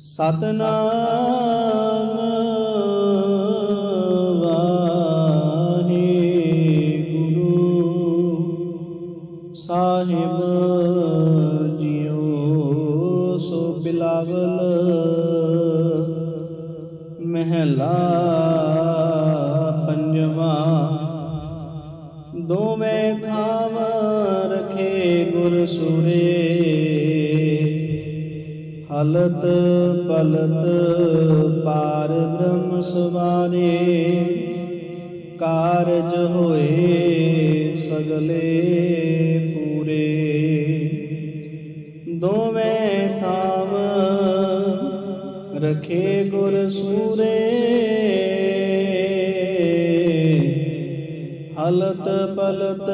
ਸਤਨਾਮ ਵਾਹਿਗੁਰੂ। ਸਾਹਿਬ ਜੀਓ ਸੋ ਬਿਲਾਵਲ ਮਹਿਲਾ ਪੰਜਵਾ। ਦੋਵੇਂ ਥਾਮ ਰਖੇ ਗੁਰ ਸੂਰੇ ਹਲਤ ਪਲਤ ਪਾਰ ਬ੍ਰਹਮ ਸਵਾਰੇ, ਕਾਰਜ ਹੋਏ ਸਗਲੇ ਪੂਰੇ। ਦੋਵੇਂ ਥਾਮ ਰਖੇ ਗੁਰ ਸੂਰੇ, ਹਲਤ ਪਲਤ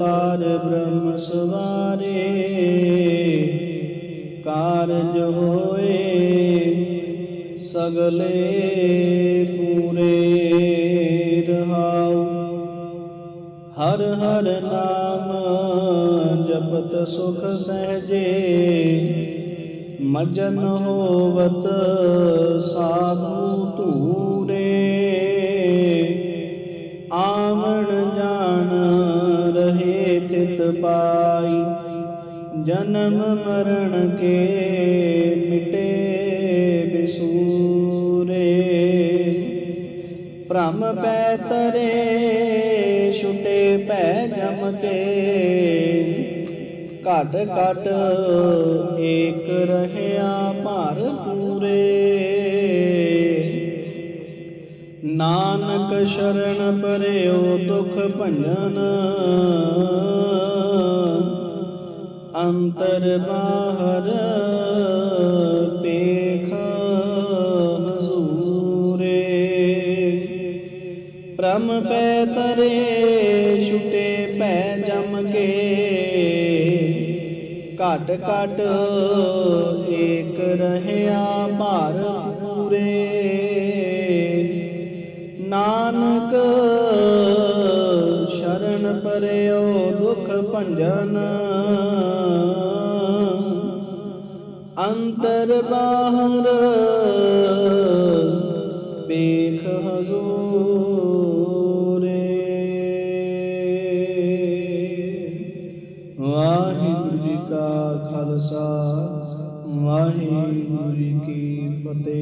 ਪਾਰ ਬ੍ਰਹਮ ਸਵਾਰੇ। ਕਾਰਜ ਹੋਏ ਸਗਲੇ ਪੂਰੇ ਰਹਾਉ। ਹਰ ਹਰ ਨਾਮ ਜਪਤ ਸੁਖ ਸਹਜੇ, ਮਜਨ ਹੋਵਤ ਸਾਧੂ ਧੂਰੇ। ਆਵਣ ਜਾਣ ਰਹੇ ਥਿਤ ਪਾਈ, ਜਨਮ ਮਰਨ ਕੇ ਭ੍ਰਮ ਪੈ ਤਰੇ, ਛੁਟੇ ਭੈ ਜਮ ਕੇ। ਘਟ ਘਟ ਏਕ ਰਹਿਆ ਭਰ ਪੂਰੇ। ਨਾਨਕ ਸ਼ਰਨ ਪਰਿਓ ਦੁਖ ਭੰਜਨ ਅੰਤਰ ਬਾਹਰ ਪ੍ਰਮ ਪੈ ਤਰੇ ਛੁਟੇ ਪੈ ਜਮ ਕੇ। ਘਟ ਘਟ ਏਕ ਰਹਿਆ ਭਾਰ ਪੂਰੇ। ਨਾਨਕ ਸ਼ਰਨ ਪਰਿਓ ਦੁਖ ਭੰਜਨ। ਅੰਤਰ ਬਾਹਰ ਵੇਖ ਹਜ਼ੂਰ ਕਾ ਖਾਲਸਾ ਵਾਹਿਗੁਰੂ ਜੀ ਕੀ ਫਤਿਹ।